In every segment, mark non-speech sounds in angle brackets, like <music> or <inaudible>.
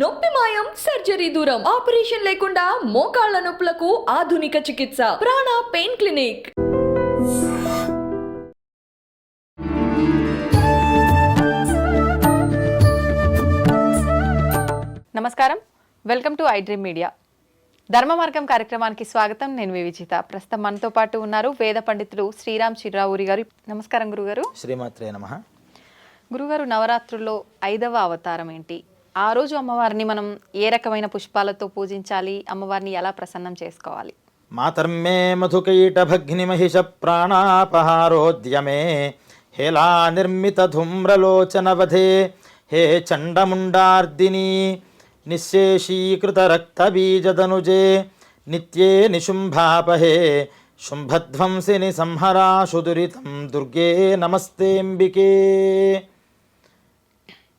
నొప్పి మాయం సర్జరీ దూరం ఆపరేషన్ లేకుండా మోకాళ్ళ నొప్పులకు ఆధునిక చికిత్స ప్రాణ పెయిన్ క్లినిక్. నమస్కారం. Welcome to I dream media. Dharma Margam కార్యక్రమానికి స్వాగతం. నేను మీ విజిత. ప్రస్తుతం మనతో పాటు ఉన్నారు వేద పండితులు శ్రీరామ్ చిర్రావురి గారు. నమస్కారం గురుగారు. శ్రీమాత్రే నమ. గురుగారు నవరాత్రుల్లో ఐదవ అవతారం ఏంటి? ఆ రోజు అమ్మవారిని మనం ఏ రకమైన పుష్పాలతో పూజించాలి? అమ్మవారిని ఎలా ప్రసన్నం చేసుకోవాలి? మాతర్మే మధుకైటభగ్నిమహిష ప్రాణాపహారోద్యమే హేలా నిర్మిత ధూమ్రలోచనవధే హే చండముండార్దిని నిశేషీకృత రక్తబీజదనుజే నిత్యే నిశుంభాపహే. శుంభధ్వంసిని సంహరా సుదురితం దుర్గే నమస్తేంబికే.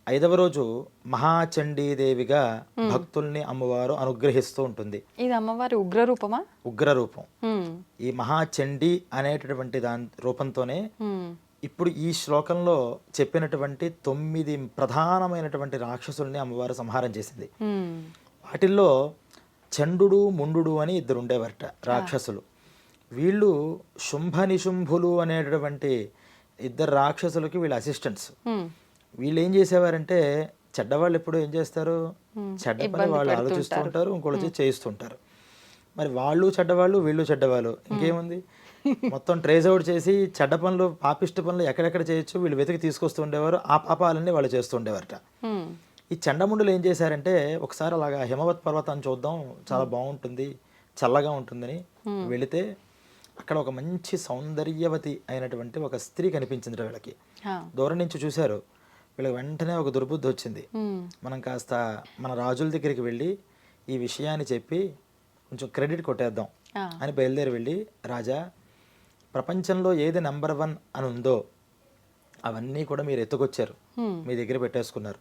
ఐదవ రోజు మహాచండీదేవిగా భక్తుల్ని అమ్మవారు అనుగ్రహిస్తూ ఉంటుంది ఇది అమ్మవారి ఉగ్ర రూపమా ఉగ్ర రూపం హ్మ్. ఈ మహాచండి అనేటటువంటి దాని రూపంతోనే హ్మ్. ఇప్పుడు ఈ శ్లోకంలో చెప్పినటువంటి తొమ్మిది ప్రధానమైనటువంటి రాక్షసుల్ని అమ్మవారు సంహారం చేసింది. వాటిల్లో చండు ముండు అని ఇద్దరు ఉండేవారట రాక్షసులు వీళ్ళు శుంభ నిశుంభులు అనేటటువంటి ఇద్దరు రాక్షసులకి వీళ్ళ అసిస్టెంట్స్. వీళ్ళు ఏం చేసేవారంటే చెడ్డవాళ్ళు ఎప్పుడు ఏం చేస్తారు? చెడ్డ పని వాళ్ళు ఆలోచిస్తూ ఉంటారు. ఇంకోటి చేయిస్తుంటారు. మరి వాళ్ళు చెడ్డవాళ్ళు వీళ్ళు చెడ్డవాళ్ళు ఇంకేముంది? <laughs> మొత్తం ట్రేస్ అవుట్ చేసి చెడ్డ పనులు పాపిష్ట పనులు ఎక్కడెక్కడ చేయొచ్చు వీళ్ళు వెతికి తీసుకొస్తూ ఉండేవారు ఆ పాపాలన్నీ వాళ్ళు చేస్తూ ఉండేవారట. హ్మ్. ఈ చండముండులు ఏం చేశారంటే ఒకసారి అలాగా హిమవత్ పర్వతాన్ని చూద్దాం చాలా బాగుంటుంది చల్లగా ఉంటుందని వెళితే అక్కడ ఒక మంచి సౌందర్యవతి అయినటువంటి ఒక స్త్రీ కనిపించింది వీళ్ళకి. దూరం నుంచి చూశారు. వీళ్ళకి వెంటనే ఒక దుర్బుద్ధి వచ్చింది. మనం కాస్త మన రాజుల దగ్గరికి వెళ్ళి ఈ విషయాన్ని చెప్పి కొంచెం క్రెడిట్ కొట్టేద్దాం. అని బయలుదేరి వెళ్ళి రాజా ప్రపంచంలో ఏది నెంబర్ వన్ అని ఉందో అవన్నీ కూడా మీరు ఎత్తుకొచ్చారు. మీ దగ్గర పెట్టేసుకున్నారు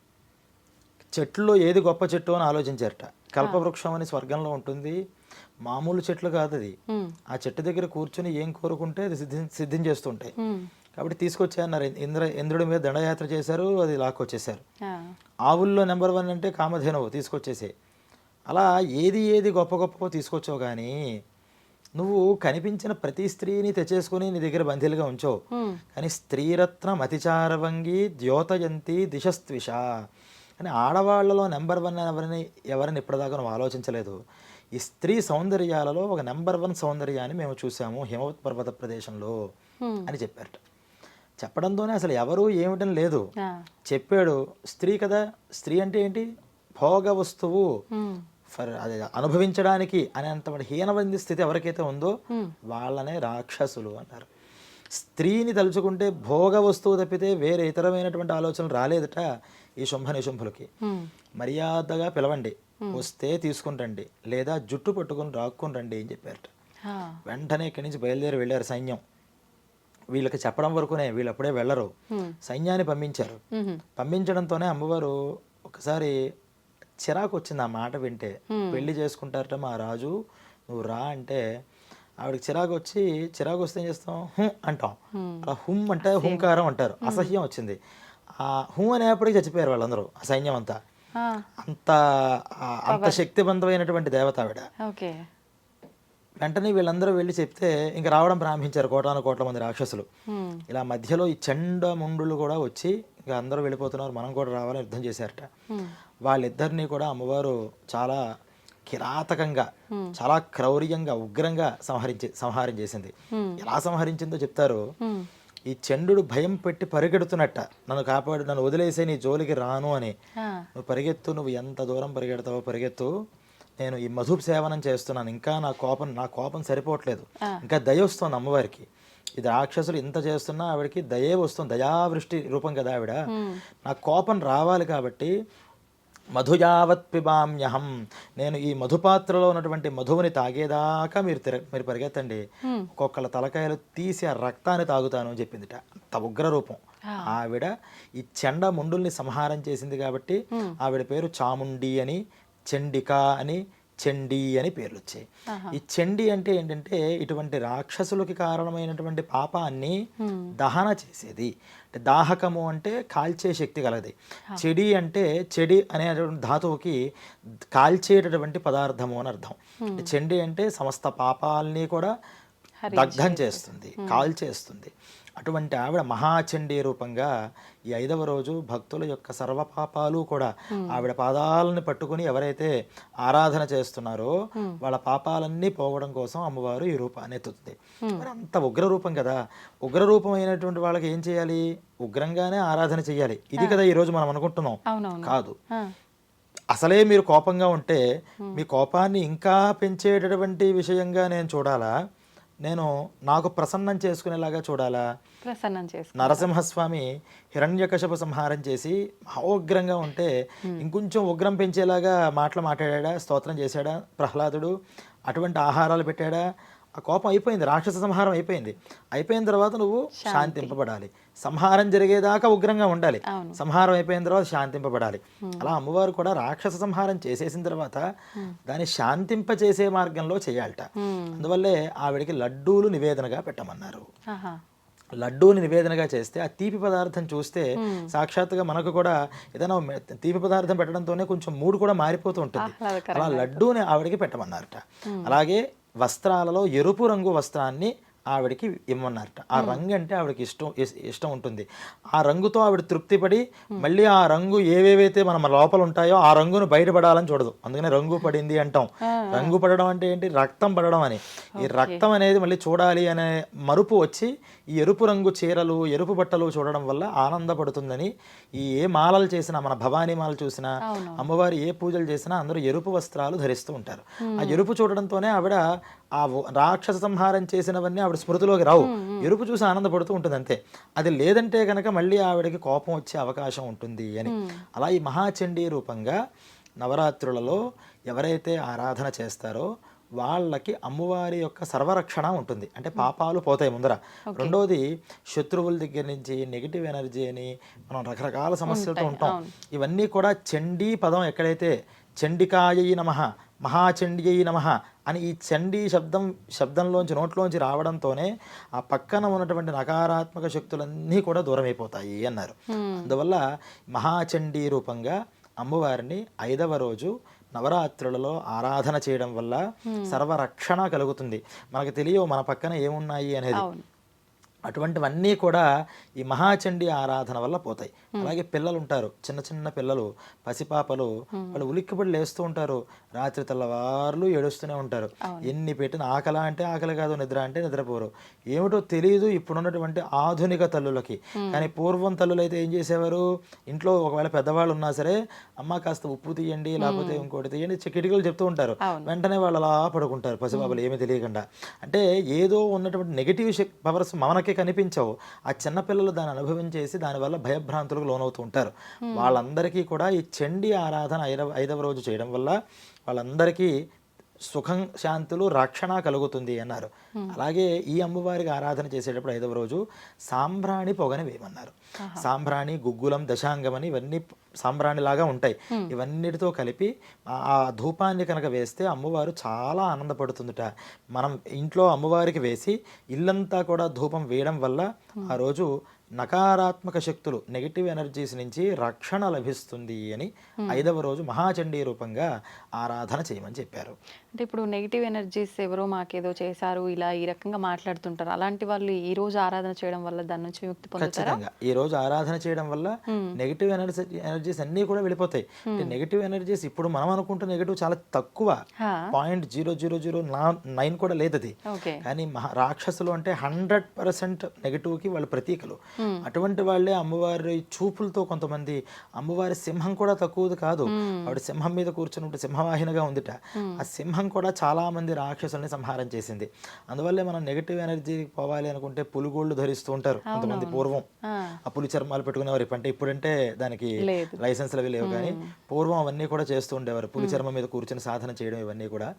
చెట్లో ఏది గొప్ప చెట్టు అని ఆలోచించారట కల్పవృక్షం అని స్వర్గంలో ఉంటుంది మామూలు చెట్లు కాదు అది. ఆ చెట్టు దగ్గర కూర్చొని ఏం కోరుకుంటే అది సిద్ధి సిద్ధం చేస్తుంటాయి. కాబట్టి తీసుకొచ్చారన్నారు ఇంద్ర ఇంద్రుడి మీద దండయాత్ర చేశారు అది లాక్కొచ్చేసారు. ఆవుల్లో నెంబర్ వన్ అంటే కామధేనువు తీసుకొచ్చేసే అలా ఏది ఏది గొప్ప గొప్ప తీసుకొచ్చావు కానీ నువ్వు కనిపించిన ప్రతి స్త్రీని తెచ్చేసుకుని నీ దగ్గర బందీలుగా ఉంచో. కానీ స్త్రీరత్నం అతిచారవంగి ద్యోతయంతి దిశస్త్విష అని ఆడవాళ్ళలో నెంబర్ వన్ ఎవరిని ఎవరిని ఇప్పటిదాకా నువ్వు ఆలోచించలేదు ఈ స్త్రీ సౌందర్యాలలో ఒక నెంబర్ వన్ సౌందర్యాన్ని మేము చూసాము హిమవత్ పర్వత ప్రదేశంలో. అని చెప్పారట చెప్పడంతోనే అసలు ఎవరు ఏమిటని లేదు. చెప్పాడు స్త్రీ కదా స్త్రీ అంటే ఏంటి? భోగ వస్తువు. ఫర్ అది అనుభవించడానికి అనేంత హీనమైన స్థితి ఎవరికైతే ఉందో వాళ్ళనే రాక్షసులు అన్నారు. స్త్రీని తలుచుకుంటే భోగ వస్తువు తప్పితే వేరే ఇతరమైనటువంటి ఆలోచనలు రాలేదట ఈ శుంభ నిశుంభులకి. మర్యాదగా పిలవండి. వస్తే తీసుకుని రండి. లేదా జుట్టు పట్టుకుని రాక్కుని రండి అని చెప్పారట. వెంటనే ఇక్కడి నుంచి బయలుదేరి వెళ్ళారు సైన్యం. వీళ్ళకి చెప్పడం వరకునే వీళ్ళు అప్పుడే వెళ్ళరు. సైన్యాన్ని పంపించారు. పంపించడంతోనే అమ్మవారు ఒకసారి చిరాకు వచ్చింది ఆ మాట వింటే. పెళ్ళి చేసుకుంటారట మా రాజు నువ్వు రా అంటే ఆవిడకి చిరాకు వచ్చి చిరాకు వస్తే ఏం చేస్తాం? హుం అంటాం. అలా హుమ్ అంటే హుంకారం అంటారు. అసహ్యం వచ్చింది. ఆ హూ అనేప్పటికీ చచ్చిపోయారు వాళ్ళందరూ ఆ సైన్యం అంతా. అంత అంత శక్తివంతమైనటువంటి దేవత ఆవిడ. వెంటనే వీళ్ళందరూ వెళ్ళి చెప్తే ఇంకా రావడం ప్రారంభించారు కోటాను కోట్ల మంది రాక్షసులు. ఇలా మధ్యలో ఈ చండ ముండులు కూడా వచ్చి ఇంకా అందరూ వెళ్ళిపోతున్నారు మనం కూడా రావాలని యుద్ధం చేశారట. వాళ్ళిద్దరినీ కూడా అమ్మవారు చాలా కిరాతకంగా చాలా క్రౌర్యంగా ఉగ్రంగా సంహరించి సంహారం చేసింది. ఎలా సంహరించిందో చెప్తారు. ఈ చండు భయం పెట్టి పరిగెడుతున్నట్ట. నన్ను కాపాడు నన్ను వదిలేసే నీ జోలికి రాను అని. నువ్వు పరిగెత్తు నువ్వు ఎంత దూరం పరిగెడతావో పరిగెత్తు. నేను ఈ మధు సేవనం చేస్తున్నాను. ఇంకా నా కోపం నా కోపం సరిపోవట్లేదు. ఇంకా దయ వస్తుంది అమ్మవారికి. ఇది రాక్షసులు ఇంత చేస్తున్నా ఆవిడకి దయే వస్తుంది. దయావృష్టి రూపం కదా ఆవిడ. నా కోపం రావాలి కాబట్టి మధుయావత్ పిబామ్యహం. నేను ఈ మధుపాత్రలో ఉన్నటువంటి మధువుని తాగేదాకా మీరు మీరు పరిగెత్తండి. ఒక్కొక్కళ్ళ తలకాయలు తీసి ఆ రక్తాన్ని తాగుతాను అని చెప్పిందిట. అంత ఉగ్ర రూపం. ఆవిడ ఈ చెండ ముండుల్ని సంహారం చేసింది కాబట్టి ఆవిడ పేరు చాముండి అని చండిక అని చండీ అని పేర్లు వచ్చాయి ఈ చండీ అంటే ఏంటంటే ఇటువంటి రాక్షసులకి కారణమైనటువంటి పాపాన్ని దహన చేసేది. అంటే దాహకము అంటే కాల్చే శక్తి కలది చెడి అంటే చెడి అనేటువంటి ధాతువుకి కాల్చేటటువంటి పదార్థము అని అర్థం. చండి అంటే సమస్త పాపాలని కూడా దగ్ధం చేస్తుంది కాల్ చేస్తుంది అటువంటి ఆవిడ మహాచండీ రూపంగా ఈ ఐదవ రోజు భక్తుల యొక్క సర్వ పాపాలు కూడా ఆవిడ పాదాలని పట్టుకుని ఎవరైతే ఆరాధన చేస్తున్నారో వాళ్ళ పాపాలన్నీ పోవడం కోసం అమ్మవారు ఈ రూపాన్ని ఎత్తుతుంది. మరి అంత ఉగ్ర రూపం కదా. ఉగ్ర రూపం అయినటువంటి వాళ్ళకి ఏం చేయాలి? ఉగ్రంగానే ఆరాధన చేయాలి. ఇది కదా ఈ రోజు మనం అనుకుంటున్నాం. కాదు. అసలే మీరు కోపంగా ఉంటే మీ కోపాన్ని ఇంకా పెంచేటటువంటి విషయంగా నేను చూడాలా? నేను నాకు ప్రసన్నం చేసుకునేలాగా చూడాలా? ప్రసన్నం చేసుకో నరసింహస్వామి హిరణ్యకశప సంహారం చేసి మహోగ్రంగా ఉంటే ఇంకొంచెం ఉగ్రం పెంచేలాగా మాటలు మాట్లాడా స్తోత్రం చేశాడా ప్రహ్లాదుడు అటువంటి ఆహారాలు పెట్టాడా ఆ కోపం అయిపోయింది రాక్షస సంహారం అయిపోయింది. అయిపోయిన తర్వాత నువ్వు శాంతింపబడాలి. సంహారం జరిగేదాకా ఉగ్రంగా ఉండాలి. సంహారం అయిపోయిన తర్వాత శాంతింపబడాలి. అలా అమ్మవారు కూడా రాక్షస సంహారం చేసేసిన తర్వాత దాన్ని శాంతింప చేసే మార్గంలో చేయాలట. అందువల్లే ఆవిడికి లడ్డూలు నివేదనగా పెట్టమన్నారు. లడ్డూని నివేదనగా చేస్తే ఆ తీపి పదార్థం చూస్తే సాక్షాత్తుగా మనకు కూడా ఏదైనా తీపి పదార్థం పెట్టడంతోనే కొంచెం మూడు కూడా మారిపోతూ ఉంటుంది. అలా లడ్డూని ఆవిడకి పెట్టమన్నారట. అలాగే వస్త్రాలలో ఎరుపు రంగు వస్త్రాన్ని ఆవిడకి ఇమ్మన్నారట. ఆ రంగు అంటే ఆవిడకి ఇష్టం ఇష్టం ఉంటుంది. ఆ రంగుతో ఆవిడ తృప్తిపడి మళ్ళీ ఆ రంగు ఏవేవైతే మన లోపల ఉంటాయో ఆ రంగును బయటపడాలని చూడదు. అందుకనే రంగు పడింది అంటాం. రంగు పడడం అంటే ఏంటి? రక్తం పడడం అని. ఈ రక్తం అనేది మళ్ళీ చూడాలి అనే మరుపు వచ్చి ఈ ఎరుపు రంగు చీరలు ఎరుపు బట్టలు చూడడం వల్ల ఆనందపడుతుందని ఈ ఏ మాలలు చేసినా మన భవానీ మాల చూసినా అమ్మవారి ఏ పూజలు చేసినా అందరూ ఎరుపు వస్త్రాలు ధరిస్తూ ఉంటారు. ఆ ఎరుపు చూడడంతోనే ఆవిడ ఆ రాక్షస సంహారం చేసినవన్నీ ఆవిడ స్మృతిలోకి రావు. ఎరుపు చూసి ఆనందపడుతూ ఉంటుంది అంతే. అది లేదంటే కనుక మళ్ళీ ఆవిడకి కోపం వచ్చే అవకాశం ఉంటుంది అని. అలా ఈ మహాచండీ రూపంగా నవరాత్రులలో ఎవరైతే ఆరాధన చేస్తారో వాళ్ళకి అమ్మవారి యొక్క సర్వరక్షణ ఉంటుంది. అంటే పాపాలు పోతాయి ముందర. రెండోది శత్రువుల దగ్గర నుంచి నెగిటివ్ ఎనర్జీ అని మనం రకరకాల సమస్యలతో ఉంటాం. ఇవన్నీ కూడా చండీ పదం ఎక్కడైతే చండికాయై నమ మహాచండీ నమ అని ఈ చండీ శబ్దం శబ్దంలోంచి నోట్లోంచి రావడంతోనే ఆ పక్కన ఉన్నటువంటి నకారాత్మక శక్తులన్నీ కూడా దూరం అయిపోతాయి అన్నారు అందువల్ల మహాచండీ రూపంగా అమ్మవారిని ఐదవ రోజు నవరాత్రులలో ఆరాధన చేయడం వల్ల సర్వరక్షణ కలుగుతుంది. మనకు తెలియవు మన పక్కన ఏమున్నాయి అనేది. అటువంటివన్నీ కూడా ఈ మహాచండీ ఆరాధన వల్ల పోతాయి. అలాగే పిల్లలు ఉంటారు. చిన్న చిన్న పిల్లలు పసిపాపలు వాళ్ళు ఉలిక్కిపడి లేస్తూ ఉంటారు. రాత్రి తెల్లవార్లు ఏడుస్తూనే ఉంటారు. ఎన్ని పెట్టిన ఆకలి అంటే ఆకలి కాదు నిద్ర అంటే నిద్రపోరు. ఏమిటో తెలియదు ఇప్పుడున్నటువంటి ఆధునిక తల్లులకి. కానీ పూర్వం తల్లులు అయితే ఏం చేసేవారు? ఇంట్లో ఒకవేళ పెద్దవాళ్ళు ఉన్నా సరే అమ్మ కాస్త ఉప్పు తీయండి లేకపోతే ఇంకోటి తీయండి కిటికీలు చెప్తూ ఉంటారు. వెంటనే వాళ్ళు అలా పడుకుంటారు పసిబాబులు ఏమీ తెలియకుండా. అంటే ఏదో ఉన్నటువంటి నెగిటివ్ పవర్స్ మనకి కనిపించవు. ఆ చిన్న పిల్లలు దాన్ని అనుభవించేసి దానివల్ల భయభ్రాంతులకు లోనవుతూ ఉంటారు. వాళ్ళందరికీ కూడా ఈ చండీ ఆరాధన ఐదవ ఐదవ రోజు చేయడం వల్ల వాళ్ళందరికీ సుఖం శాంతులు రక్షణ కలుగుతుంది అన్నారు. అలాగే ఈ అమ్మవారికి ఆరాధన చేసేటప్పుడు ఐదవ రోజు సాంబ్రాణి పొగని వేయమన్నారు. సాంబ్రాణి గుగ్గులం దశాంగం అని ఇవన్నీ సాంబ్రాణిలాగా ఉంటాయి. ఇవన్నిటితో కలిపి ఆ- ఆ ధూపాన్ని కనుక వేస్తే అమ్మవారు చాలా ఆనందపడుతుందిట. మనం ఇంట్లో అమ్మవారికి వేసి ఇల్లంతా కూడా ధూపం వేయడం వల్ల ఆ రోజు నకారాత్మక శక్తులు నెగిటివ్ ఎనర్జీస్ నుంచి రక్షణ లభిస్తుంది అని ఐదవ రోజు మహాచండీ రూపంగా ఆరాధన చేయమని చెప్పారు. అంటే ఇప్పుడు నెగిటివ్ ఎనర్జీస్ ఎవరో మాకేదో చేశారు ఇలా ఈ రకంగా మాట్లాడుతుంటారు. అలాంటి వాళ్ళు ఈ రోజు ఆరాధన చేయడం వల్ల దాని నుంచి పొందుతారా? ఖచ్చితంగా. ఈ రోజు ఆరాధన చేయడం వల్ల నెగిటివ్ ఎనర్జీ ఎనర్జీస్ అన్నీ కూడా వెళ్ళిపోతాయి. నెగిటివ్ ఎనర్జీస్ ఇప్పుడు మనం అనుకుంటున్న నెగిటివ్ చాలా తక్కువ. Point zero zero zero nine కూడా లేదు అది కానీ రాక్షసులు అంటే హండ్రెడ్ పర్సెంట్ నెగిటివ్కి వాళ్ళు ప్రతీకలు. అటువంటి వాళ్ళే అమ్మవారి చూపులతో కొంతమంది. అమ్మవారి సింహం కూడా తక్కువది కాదు. ఆవిడ సింహం మీద కూర్చున్నప్పుడు సింహవాహినిగా ఉందిట. ఆ సింహం కూడా చాలా మంది రాక్షసుల్ని సంహారం చేసింది. అందువల్లే మనం నెగిటివ్ ఎనర్జీ పోవాలి అనుకుంటే పులిగోళ్ళు ధరిస్తూ ఉంటారు కొంతమంది పూర్వం. ఆ. పులి చర్మాలు పెట్టుకునేవారు అంటే ఇప్పుడంటే దానికి. లైసెన్స్లు అవి లేవు కానీ పూర్వం అవన్నీ కూడా చేస్తూ ఉండేవారు. పులి చర్మం మీద కూర్చొని సాధన చేయడం ఇవన్నీ కూడా.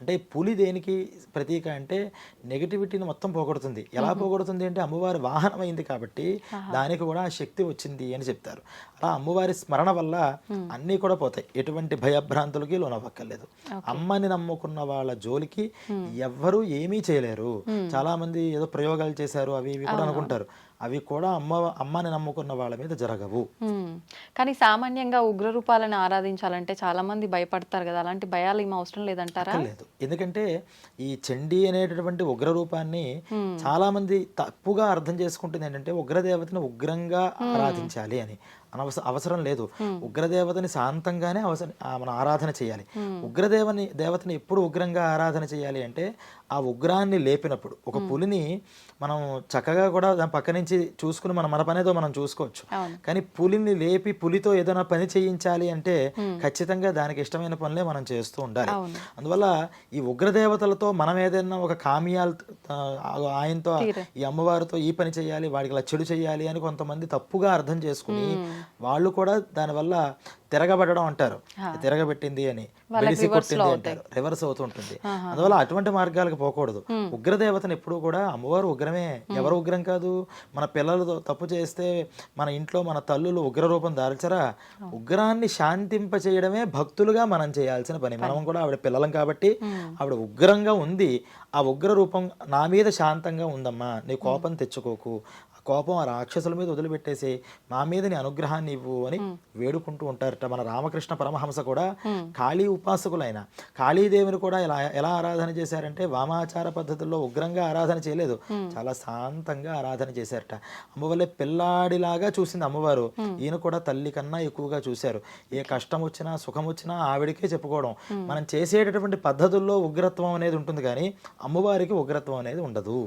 అంటే పులి దేనికి ప్రతీక అంటే నెగిటివిటీని మొత్తం పోగొడుతుంది. ఎలా పోగొడుతుంది అంటే అమ్మవారి వాహనం అయింది కాబట్టి దానికి కూడా ఆ శక్తి వచ్చింది అని చెప్తారు. అలా అమ్మవారి స్మరణ వల్ల అన్నీ కూడా పోతాయి. ఎటువంటి భయభ్రాంతులకి లోనవ్వక్కర్లేదు. అమ్మని నమ్ముకున్న వాళ్ళ జోలికి ఎవ్వరూ ఏమీ చేయలేరు. చాలా మంది ఏదో ప్రయోగాలు చేశారు అవి ఇవి కూడా అనుకుంటారు. అవి కూడా అమ్మ అమ్మని నమ్ముకున్న వాళ్ళ మీద జరగవు. కానీ సామాన్యంగా ఉగ్ర రూపాలను ఆరాధించాలంటే చాలా మంది భయపడతారు కదా. అలాంటి భయాలు ఏం అవసరం లేదంటారా? లేదు ఎందుకంటే ఈ చండీ అనేటటువంటి ఉగ్ర రూపాన్ని చాలా మంది తప్పుగా అర్థం చేసుకుంటుంది ఏంటంటే ఉగ్రదేవతని ఉగ్రంగా ఆరాధించాలి అని. అనవస అవసరం లేదు. ఉగ్రదేవతని శాంతంగానే అవసరం మనం ఆరాధన చేయాలి. ఉగ్రదేవని దేవతని ఎప్పుడు ఉగ్రంగా ఆరాధన చేయాలి అంటే ఆ ఉగ్రాన్ని లేపినప్పుడు ఒక పులిని మనం చక్కగా కూడా దాని పక్క నుంచి చూసుకుని మన మన పనేదో మనం చూసుకోవచ్చు. కానీ పులిని లేపి పులితో ఏదైనా పని చేయించాలి అంటే ఖచ్చితంగా దానికి ఇష్టమైన పనులే మనం చేస్తూ ఉండాలి. అందువల్ల ఈ ఉగ్రదేవతలతో మనం ఏదైనా ఒక కామ్యాలు ఆయనతో ఈ అమ్మవారితో ఈ పని చేయాలి వాడికి ఇలా చెడు చేయాలి అని కొంతమంది తప్పుగా అర్థం చేసుకుని వాళ్ళు కూడా దానివల్ల తిరగబడడం అంటారు. తిరగబెట్టింది అని వెలిసి కొట్టింది అంటారు. రివర్స్ అవుతుంటుంది. అందువల్ల అటువంటి మార్గాలకు పోకూడదు. ఉగ్రదేవతను ఎప్పుడు కూడా అమ్మవారు ఉగ్రమే. ఎవరు ఉగ్రం కాదు. మన పిల్లలు తప్పు చేస్తే మన ఇంట్లో మన తల్లులు ఉగ్ర రూపం దాల్చరా? ఉగ్రాన్ని శాంతింప చేయడమే భక్తులుగా మనం చేయాల్సిన పని. మనం కూడా ఆవిడ పిల్లలం కాబట్టి ఆవిడ ఉగ్రంగా ఉంది. ఆ ఉగ్ర రూపం నా మీద శాంతంగా ఉందమ్మా. నీ కోపం తెచ్చుకోకు. ఆ కోపం ఆ రాక్షసుల మీద వదిలిపెట్టేసి. మా మీద నీ అనుగ్రహాన్ని ఇవ్వు అని వేడుకుంటూ ఉంటారట మన రామకృష్ణ పరమహంస కూడా కాళీ ఉపాసకులైన. కాళీదేవిని కూడా ఎలా ఎలా ఆరాధన చేశారంటే వామాచార పద్ధతుల్లో ఉగ్రంగా ఆరాధన చేయలేదు. చాలా శాంతంగా ఆరాధన చేశారట. అమ్మవల్లే పిల్లాడిలాగా చూసింది అమ్మవారు. ఈయన కూడా తల్లి కన్నా ఎక్కువగా చూశారు. ఏ కష్టం వచ్చినా సుఖం వచ్చినా ఆవిడకే చెప్పుకోవడం. మనం చేసేటటువంటి పద్ధతుల్లో ఉగ్రత్వం అనేది ఉంటుంది కానీ అమ్మవారికి ఉగ్రత్వం అనేది ఉండదు.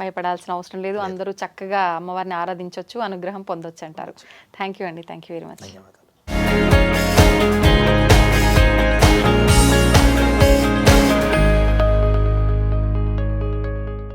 భయపడాల్సిన అవసరం లేదు. అందరూ చక్కగా అమ్మవారిని ఆరాధించవచ్చు అనుగ్రహం పొందొచ్చు అంటారు. థ్యాంక్ యూ అండి. Thank you very much. Bye.